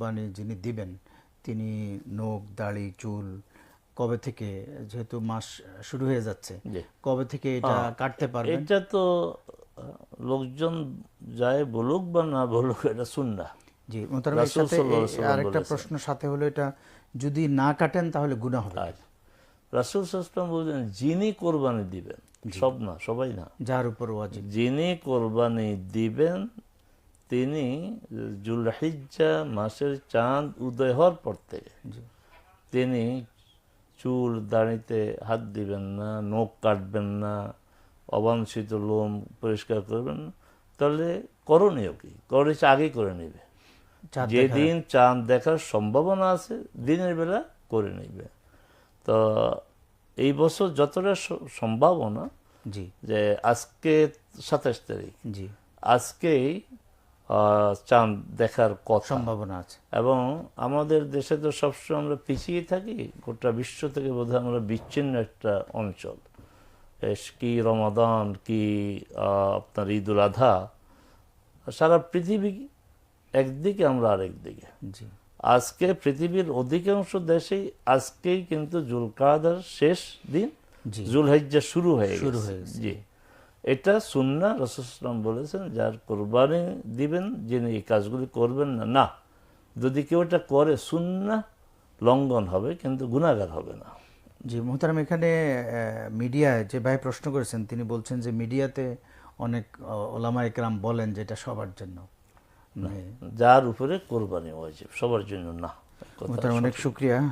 মানে যিনি দিবেন তিনি নখ দাড়ি চুল কবে থেকে? যেহেতু মাস শুরু হয়ে যাচ্ছে কবে থেকে এটা কাটতে পারবেন? এটা তো লোকজন যায় বলুক বা না বলুক এটা শুননা জি মোহতারাম সাথে সাল্লাল্লাহু আরেকটা প্রশ্ন সাথে হলো এটা যদি না কাটেন তাহলে গুনাহ হবে। আর রাসুল সাল্লাম বলছেন যিনি কোরবানি দিবেন সব না সবাই না। যার উপর ওয়াজিব। যিনি কোরবানি দিবেন তিনি জুলহিজ্জা মাসের চাঁদ উদয় হওয়ার পর থেকে তিনি চুল দাড়িতে হাত দিবেন না নখ কাটবেন না অবাঞ্ছিত লোম পরিষ্কার করবেন না। তাহলে করণীয় কি? করণীয় আগে করে নেবে। যেদিন চাঁদ দেখার সম্ভাবনা আছে দিনের বেলা করে নেবে। তো এই বছর যতটা সম্ভাবনা জি। যে আজকে সাতাশ তারিখ। জি। আজকেই চাঁদ দেখার কথা। সম্ভাবনা আছে। এবং আমাদের দেশে তো সবসময় আমরা পিছিয়ে থাকি গোটা বিশ্ব থেকে বোধহয় আমরা বিচ্ছিন্ন একটা অঞ্চল। কি রমাদান কি আপনার ঈদুল আধা। সারা পৃথিবী একদিকে আমরা আরেকদিকে জি। আজকে পৃথিবীর অধিকাংশ দেশেই আজকেই কিন্তু জুলকাদার শেষ দিন। জুলহজ্জা শুরু হয়ে শুরু গেছে। হয়ে। জি। এটা সুন্না রসুলাম বলেছেন যার কোরবানি দিবেন যিনি এই কাজগুলি করবেন না। না যদি কেউ এটা করে সুন্না লঙ্ঘন হবে কিন্তু গুণাগার হবে না। জি মোহতারাম এখানে মিডিয়ায় যে ভাই প্রশ্ন করেছেন তিনি বলছেন যে মিডিয়াতে অনেক ওলামা একরাম বলেন যে এটা সবার জন্য। যার উপরে কোরবানি ওয়াজিব সবার জন্য না। অনেক শুক্রিয়া।